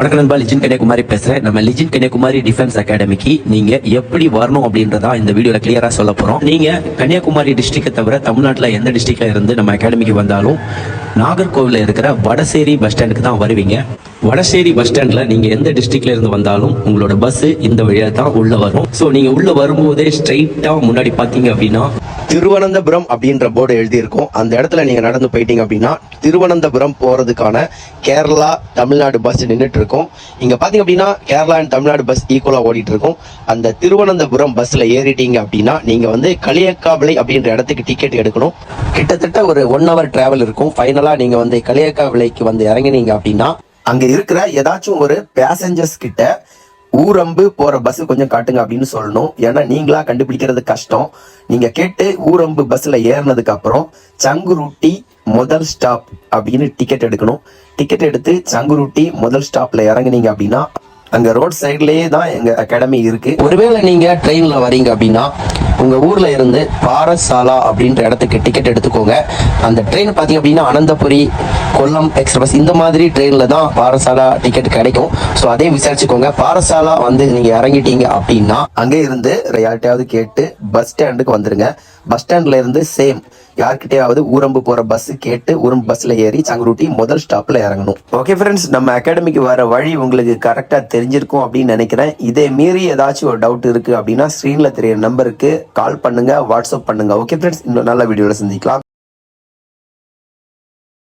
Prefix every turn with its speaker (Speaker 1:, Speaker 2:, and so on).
Speaker 1: வணக்கம் நண்பா லிஜின் கன்னியாகுமாரி பேசுறேன். நம்ம லிஜின் கன்னியாகுமாரி டிஃபென்ஸ் அகாடமிக்கு நீங்க எப்படி வரணும் அப்படின்றதா இந்த வீடியோல கிளியரா சொல்ல போறோம். நீங்க கன்னியாகுமரி டிஸ்ட்ரிக்டை தவிர தமிழ்நாட்டுல எந்த டிஸ்ட்ரிக்ட்ல இருந்து நம்ம அகாடமிக்கு வந்தாலும் நாகர்கோவில்ல இருக்கிற வடசேரி பஸ் ஸ்டாண்டுக்கு தான் வருவீங்க. வடசேரி பஸ் ஸ்டாண்ட்ல நீங்க எந்த டிஸ்ட்ரிக்ட்ல இருந்து வந்தாலும் உங்களோட பஸ் இந்த வழியா தான் உள்ள வரும். சோ நீங்க உள்ள வரும்போதே ஸ்ட்ரைட்டா முன்னாடி பாத்தீங்க அப்படின்னா திருவனந்தபுரம் அப்படின்ற போர்டு எழுதியிருக்கும். அந்த இடத்துல நீங்க நடந்து போயிட்டீங்க அப்படின்னா திருவனந்தபுரம் போறதுக்கான கேரளா தமிழ்நாடு பஸ் நின்றுட்டு இருக்கும் இங்க பாத்தீங்க அப்படின்னா கேரளா அண்ட் தமிழ்நாடு பஸ் ஈக்குவலா ஓடிட்டு இருக்கும் அந்த திருவனந்தபுரம் பஸ்ல ஏறிட்டீங்க அப்படின்னா நீங்க வந்து களியக்காவிளை அப்படின்ற இடத்துக்கு டிக்கெட் எடுக்கணும். கிட்டத்தட்ட ஒரு ஒன் ஹவர் டிராவல் இருக்கும். ஃபைனலா நீங்க வந்து களியக்காவிளைக்கு வந்து இறங்கினீங்க அப்படின்னா அங்க இருக்கிற ஏதாச்சும் ஒரு பேசஞ்சர்ஸ் கிட்ட ஊரம்பு போற பஸ் கொஞ்சம் காட்டுங்க அப்படின்னு சொல்லணும். ஏன்னா நீங்களா கண்டுபிடிக்கிறது கஷ்டம். நீங்க கேட்டு ஊரம்பு பஸ்ல ஏறினதுக்கு அப்புறம் சங்குருட்டி முதல் ஸ்டாப் அப்படின்னு டிக்கெட் எடுக்கணும். டிக்கெட் எடுத்து சங்குருட்டி முதல் ஸ்டாப்ல இறங்குனீங்க அப்படின்னா அங்க ரோட் சைட்லயே தான் எங்க அகாடமி இருக்கு. ஒருவேளை நீங்க ட்ரெயின்ல வரீங்க அப்படின்னா உங்க ஊர்ல இருந்து பாரசாலா அப்படின்ற இடத்துக்கு டிக்கெட் எடுத்துக்கோங்க. அந்த ட்ரெயின் பாத்தீங்க அப்படின்னா அனந்தபுரி கொல்லம் எக்ஸ்பிரஸ் இந்த மாதிரி ட்ரெயின்ல தான் பாரசாலா டிக்கெட் கிடைக்கும். ஸோ அதையும் விசாரிச்சுக்கோங்க. பாரசாலா வந்து நீங்க இறங்கிட்டீங்க அப்படின்னா அங்கே இருந்து யார்கிட்டயாவது கேட்டு பஸ் ஸ்டாண்டுக்கு வந்துருங்க. பஸ் ஸ்டாண்ட்ல இருந்து சேம் யார்கிட்டயாவது ஊரம்பு போற பஸ் கேட்டு ஊரம்பு பஸ்ல ஏறி சங்குருட்டி முதல் ஸ்டாப்ல இறங்கணும். ஓகே ஃப்ரெண்ட்ஸ் நம்ம அகாடமிக்கு வர வழி உங்களுக்கு கரெக்டா தெரிஞ்சிருக்கும் அப்படின்னு நினைக்கிறேன். இதே மீறி ஏதாச்சும் ஒரு டவுட் இருக்கு அப்படின்னா ஸ்க்ரீன்ல தெரியுற நம்பருக்கு கால் பண்ணுங்க வாட்ஸ்அப் பண்ணுங்க. ஓகே ஃப்ரெண்ட்ஸ் இன்னும் நல்ல வீடியோல சந்திக்கலாம்.